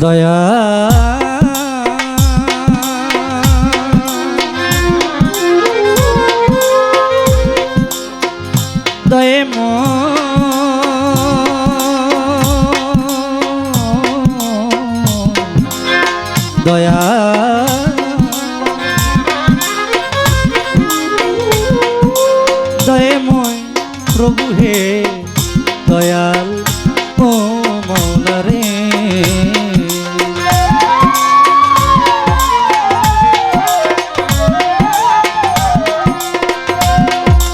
দয়া। দয়ে দয়া।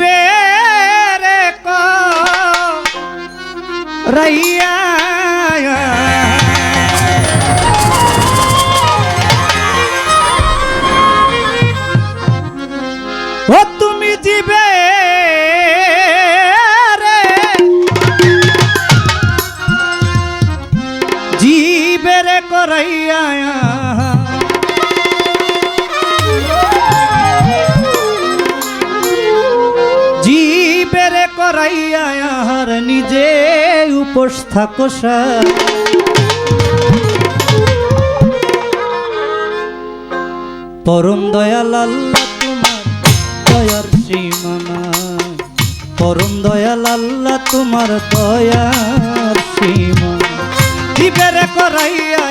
बेर को रैया উপোস থাকো পরম দয়াল আল্লাহ তোমার দয়ার সীমানা। পরম দয়াল আল্লাহ তোমার দয়ার সীমানা। করাইয়া।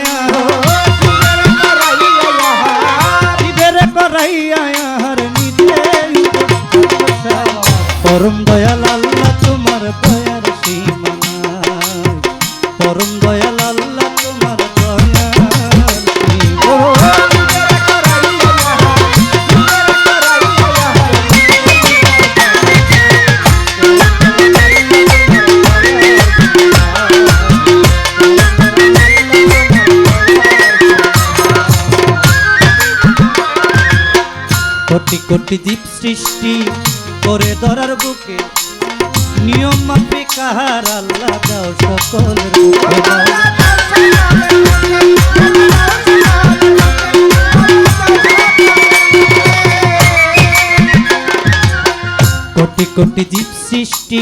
পরম দয়াল আল্লাহ তোমার দয়ার সীমানা। কোটি জীব সৃষ্টি করে ধরার বুকে। নিয়ম মাফে কাহার আল্লাহ দাও সকল। কোটি কোটি জীব সৃষ্টি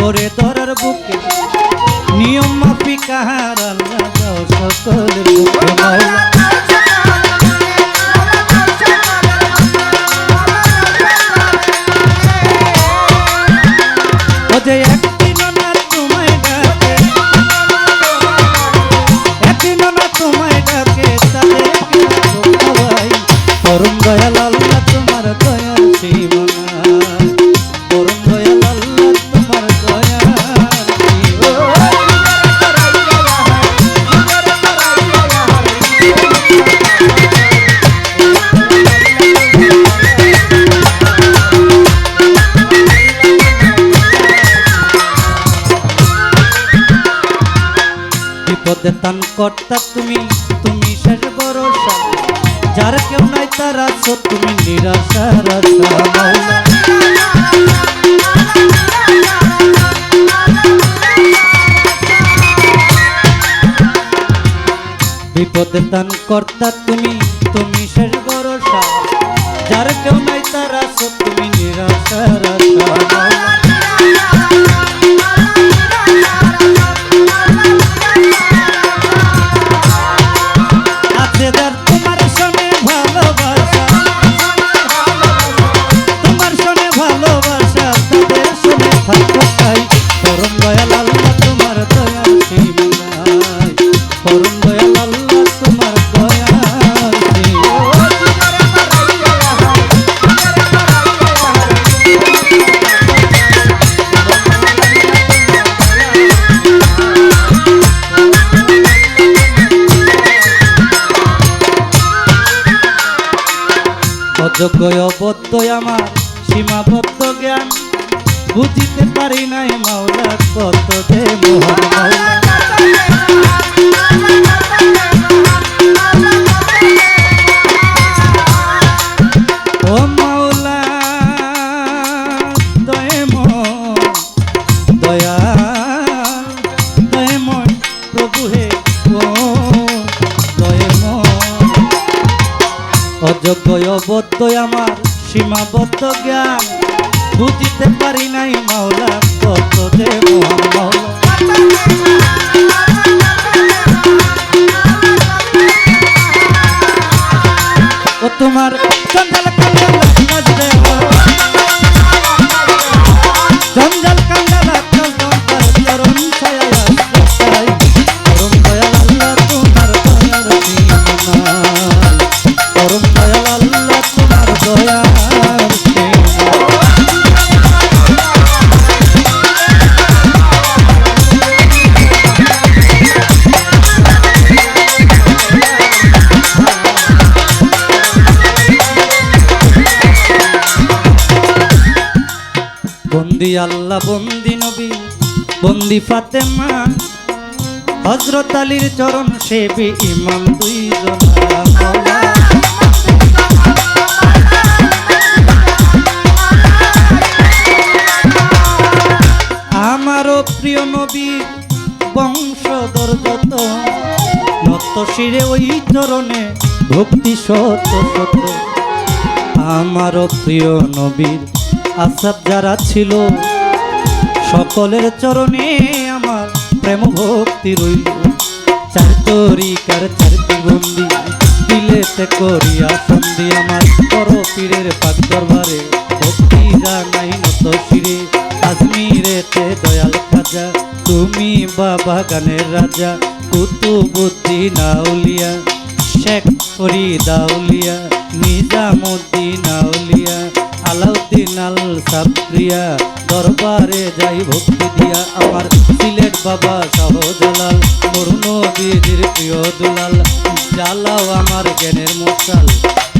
করে ধরার বুকে। নিয়ম মাফি কাহার আল্লাহ দাও সকল রূপে তোমায় ডাকে বিপদে তান কর্তা তুমি তুমি শেষ ভরসা। যার কেউ নাই তার আছো, তুমি নিরাশার বিপদে তান কর্তা তুমি তুমি শেষ ভরসা। যার কেউ নাই তার আছো, তুমি নিরাশার থাকতে চাই পরম দয়াল আল্লাহ তোমার দয়া পরম দয়াল আল্লাহ তোমার অযোগ্য অবদ্য আমার সীমাবদ্ধ জ্ঞান। বুঝিতে পারি নাই মাওলা, কত যে মোহন মাওলা ও মাওলা দয়াময় দয়াল দয়াময় প্রভু হে ও দয়াময় অযোগ্য অবদ্ধ আমার সীমাবদ্ধ জ্ঞান, বুঝিতে আল্লাহ, বন্দি নবী, বন্দি ফাতেমা। হজরত আলীর চরণ সেবী ইমাম দুই আমারও প্রিয় নবী, বংশধর যত। নত শিরে ওই চরণে ভক্তি শত শত আমারও প্রিয় নবীর আসাদ যারা ছিল সকলের চরণে আমার প্রেম ভক্তি রইল। চার তরিকার চারটি বন্দি দিলেতে করিয়া সন্ধি আমার। পর পীরের পাক দরবারে ভক্তি জানাই নত শিরে। কাশ্মীরেতে দয়াল খাজা, তুমি বাবা গানের রাজা। কুতুবুদ্দিন নাউলিয়া, শেখ ফরিদ আউলিয়া নিজামুদ্দিন আউলিয়া আলাউদ্দিন আল সাবরিয়া দরবারে যাই ভক্তি দিয়া আমার সিলেট বাবা শাহজালাল মরুনবীজির প্রিয় দুলাল। জ্বালাও আমার জ্ঞানের মশাল,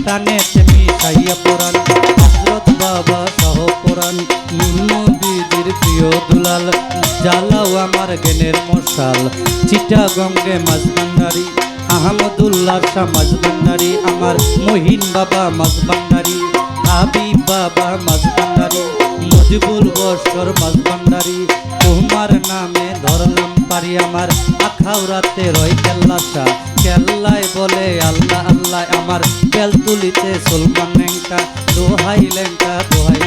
টানে তেমি সাইয়া পরাণ। হজরত বাবা সহ পরাণ নবীজির প্রিয় দুলাল। জ্বালাও আমার জ্ঞানের মশাল চিটা গঙ্গে মাঝবান্ডারি আহমদুল্লাহ শাহ মাঝবান্ডারি আমার মহিন বাবা মাঝবান্ডারি হাবিব বাবা মাঝবান্ডারি মজিবুল বস্কর মাঝবান্ডারি তোমার নামে ধরলাম পারি আমার আখাউরাতে রয় কেল্লাসা কেল্লায় বলে আল্লাহ আল্লাহ আমার, বেল তুলিতে সলমান লেঙ্কা দোহাই লেঙ্কা দোহাই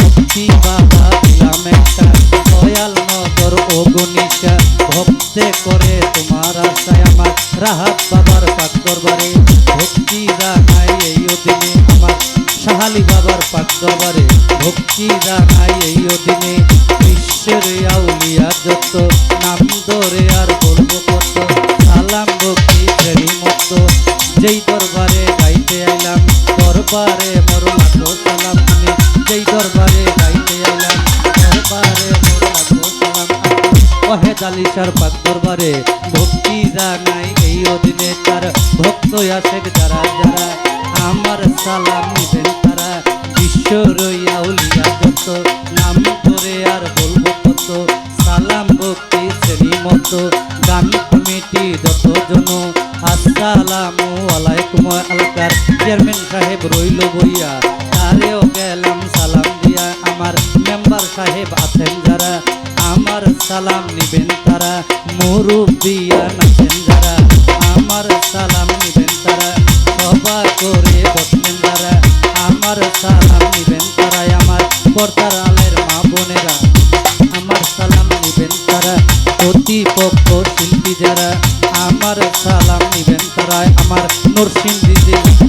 মুক্তি বাবা দিলাম একটা, দয়াল নগর ও গণিকা। ভক্তে করে তোমার আশায় আমার, রাহাত বাবার পাক দরবারে। ভক্তি এই দিনে সাহালি বাবার পাক দরবারে ভক্তি জানাই এই দিনে বিশ্বের আউলিয়া যত, নাম ধরে আর বলব কত। সালাম ভক্তি ফেরি মতো যেই দরবারে গাইতে আইলাম, দরবারে মর লাগো সালাম যেই দরবারে গাইতে আইলাম, দরবারে মর লাগো সালাম আমি। ওহে দালিশার পাক দরবারে ভক্তি এই অধীনে। তার ভক্ত আশেক যারা যারা আমার সালাম নিবেন তারা বিশ্ব রইয়া উলিয়া যত নাম ধরে আর বলব কত? সালাম ভক্তি শ্রেণি মতো গান কমিটি যত জন। আসসালামু আলাইকুম আলকার। চেয়ারম্যান সাহেব রইল বইয়া। তারেও গেলাম সালাম দিয়া। আমার মেম্বার সাহেব আছেন যারা। আমার সালাম নিবেন তারা। মুরব্বিয়া নাচেন যারা। আমার সালাম নিবেন তারা। সভা করে বসবেন পর্দার আলের মা বোনেরা, আমার সালাম নিবেন তারা, প্রতিপক্ষ শিল্পী যারা, আমার সালাম নিবেন তারা, আমার নরসিংদীতে উঠতে